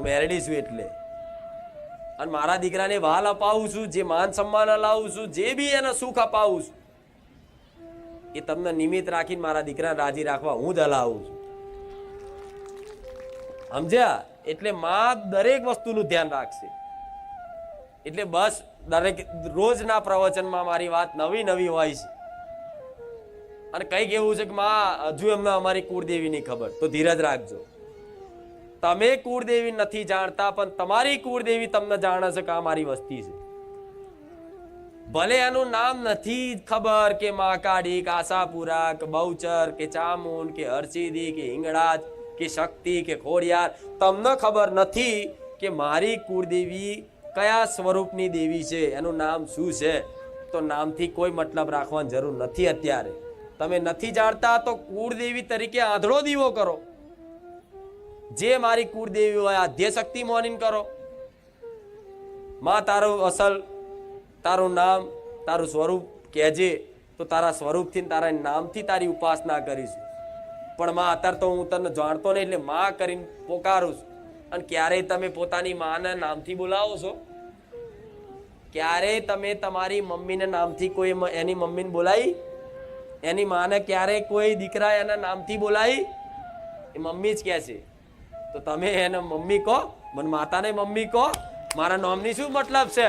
હું મેરડી છું એટલે. અને મારા દીકરાને વાલ અપાવું છું, જે માન સન્માન અલાવું છું, જે બી એને સુખ અપાવું છું, એ તમને નિમિત્ત રાખીને મારા દીકરાને રાજી રાખવા હું જ હલાવું છું. સમજ્યા? એટલે માં દરેક વસ્તુનું ધ્યાન રાખશે. એટલે બસ દરેક રોજના પ્રવચનમાં મારી વાત નવી નવી હોય છે. અને કંઈક એવું છે કે માં, હજુ એમને અમારી કુળદેવીની ખબર. તો ધીરજ રાખજો. તમે કુળદેવી નથી જાણતા, પણ તમારી કુળદેવી તમને જાણે છે કે આ મારી વસ્તી છે. ભલે એનું નામ નથી ખબર કે માકાડી કાસાપુરા કે બહુચર, કે ચામુન કે હરસિદી કે હિંગળાજ, કે શક્તિ, કે ખોડિયાર, તમને ખબર નથી કે મારી કુળદેવી કયા સ્વરૂપની દેવી છે, એનું નામ શું છે? તો નામથી કોઈ મતલબ રાખવાની જરૂર નથી અત્યારે. તમે નથી જાણતા તો કુળદેવી તરીકે આંધળો દીવો કરો. જે મારી કુળદેવી હોય આદ્ય શક્તિ મોનીન કરો. માં તારું અસલ, તારું નામ, તારું સ્વરૂપ કહેજે, તો તારા સ્વરૂપથી તારા નામથી તારી ઉપાસના કરીશું. પણ માં, અત્યારે તો હું તને જાણતો નહીં, એટલે માં કરીને પોકારું છું. અને ક્યારેય તમે પોતાની માના નામથી બોલાવો છો? ક્યારેય તમે તમારી મમ્મીને નામથી કોઈ એની મમ્મીને બોલાવી? એની માને ક્યારેય કોઈ દીકરા એના નામથી બોલાવી? એ મમ્મી જ કહે છે. તો તમે એને મમ્મી કહો, મને માતાને મમ્મી કહો, મારા નામની શું મતલબ છે?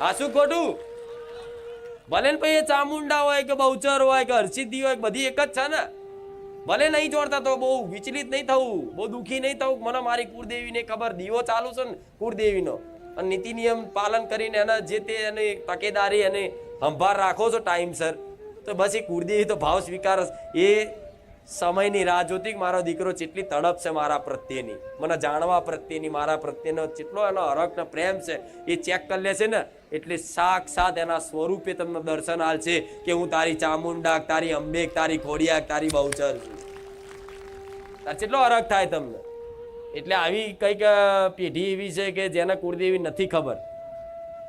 હા, શું ખોટું? ભલે ને પછી એ ચામુંડા હોય કે બહુચર હોય કે હર્ષિદ્ધિ હોય બધી એક જ છે ને. ભલે નહીં જોડતા તો બહુ વિચલિત નહીં થવું, બહુ દુઃખી નહીં થવું. મને મારી કુળદેવીને ખબર, દીવો ચાલુ છે ને કુળદેવીનો. અને નીતિ નિયમ પાલન કરીને એના જે તે એને તકેદારી અને સંભાળ રાખો છો ટાઈમસર તો બસ એ કુળદેવી તો ભાવ સ્વીકાર એ સમયની રાહ જોતી મારો દીકરો જેટલી તડપ છે મારા પ્રત્યેની. મને જાણવા પ્રત્યેની, મારા પ્રત્યેનો જેટલો એનો હરખ પ્રેમ છે, એ ચેક કરી લે છે ને, એટલે સાક્ષાત એના સ્વરૂપે તમને દર્શન હાલ છે કે હું તારી ચામુંડા તારી અંબેક, તારી ખોડિયા તારી બહુચર છું. કેટલો હરખ થાય તમને. એટલે આવી કંઈક પેઢી એવી છે કે જેને કુળદેવી નથી ખબર.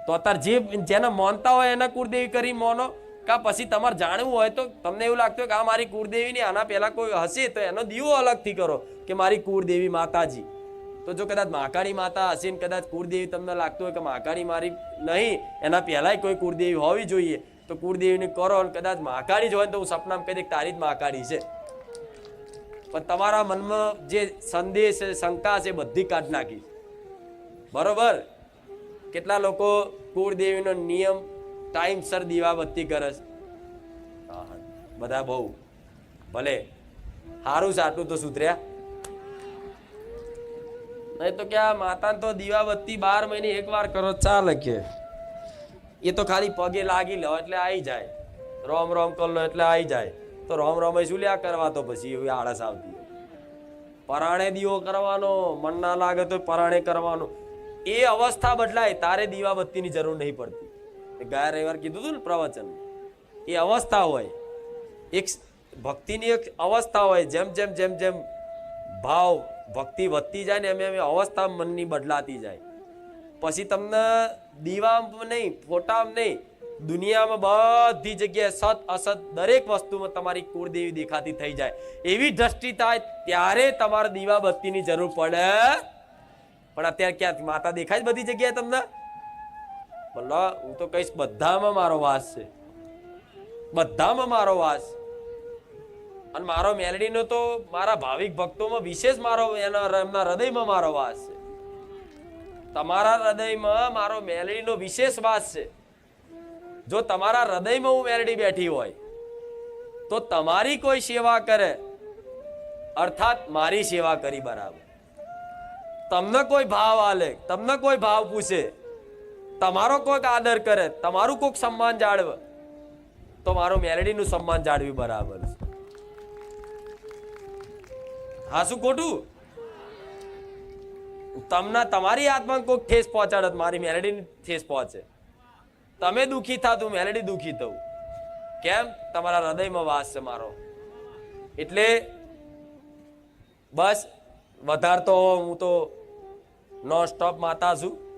તો અત્યારે જે, જેને માનતા હોય એને કુળદેવી કરી માનો. કા પછી તમારે જાણવું હોય તો તમને એવું લાગતું હોય કે આ મારી કુળદેવીની આના પહેલાં કોઈ હશે તો એનો દીવો અલગથી કરો કે મારી કુળદેવી માતાજી. તો જો કદાચ મહાકાળી માતા હશે ને કદાચ કુળદેવી તમને લાગતું હોય કે મહાકાળી મારી નહીં, એના પહેલાંય કોઈ કુળદેવી હોવી જોઈએ, તો કુળદેવીને કરો અને કદાચ મહાકાળી જ હોય તો હું સપનામાં કહી દે તારી જ માકાળી છે. પણ તમારા મનમાં જે સંદેશ શંકા છે બધી કાઢ નાખી. બરોબર? કેટલા લોકો કુળદેવીનો નિયમ ટાઈમસર દીવાબત્તી કરે છે હા, હા. બધા બહુ. ભલે. સારું આટલું તો સુધર્યા. નહીં તો ક્યાં માતાને તો દીવાબત્તી બાર મહિને એક વાર કરો ચાલે કે એ તો ખાલી પગે લાગી લો એટલે આવી જાય. રોમ રોમ કર લો એટલે આવી જાય. તો રોમ રોમે શું લ્યા કરવા તો પછી એવી આળસ આવતી પરાણે દીવો કરવાનો મન ના લાગે તો પરાણે કરવાનો. એ અવસ્થા બદલાય તારે દીવાબત્તીની જરૂર નહીં પડતી. ગયા રવિવાર કીધું હતું ને પ્રવચન. એ અવસ્થા હોય. એક ભક્તિની એક અવસ્થા હોય, જેમ જેમ જેમ જેમ ભાવ ભક્તિ વધતી જાય ને એમ એમ અવસ્થા મનની બદલાતી જાય. પછી તમને દીવામાં નહીં, ફોટામાં નહીં, દુનિયામાં બધી જગ્યાએ સત, અસત દરેક વસ્તુમાં તમારી કુળદેવી દેખાતી થઈ જાય. એવી દ્રષ્ટિ થાય ત્યારે તમારે દીવા બત્તીની જરૂર પડે. પણ અત્યારે ક્યાં માતા દેખાય બધી જગ્યાએ તમને? બોલો હું તો કહીશ બધામાં મારો વાસ છે. બધામાં મારો વાસ. અને મારો મેલડીનો તો મારા ભાવિક ભક્તોમાં વિશેષ મારો, એના એમના હૃદયમાં મારો વાસ છે. તમારા હૃદયમાં મારો મેલડીનો વિશેષ વાસ છે. જો તમારા હૃદયમાં હું મેલડી બેઠી હોય, તો તમારી કોઈ સેવા કરે. અર્થાત મારી સેવા કરી બરાબર. તમને કોઈ ભાવ આલે, તમને કોઈ ભાવ પૂછે. તમારો કોઈક આદર કરે, તમારું કોઈક સન્માન જાળવે, તો મારું મેલડીનું સન્માન જાળવી બરાબર છે. હા, શું ખોટું? તમને તમારી આત્માને કોઈક ઠેસ પહોંચાડે તો મારી મેલેડીની ઠેસ પહોંચે. તમે દુઃખી થાતું મેલેડી દુઃખી થવું કેમ? તમારા હૃદયમાં વાસ છે મારો. એટલે બસ વધારે તો હું તો નોન સ્ટોપ માતા છું.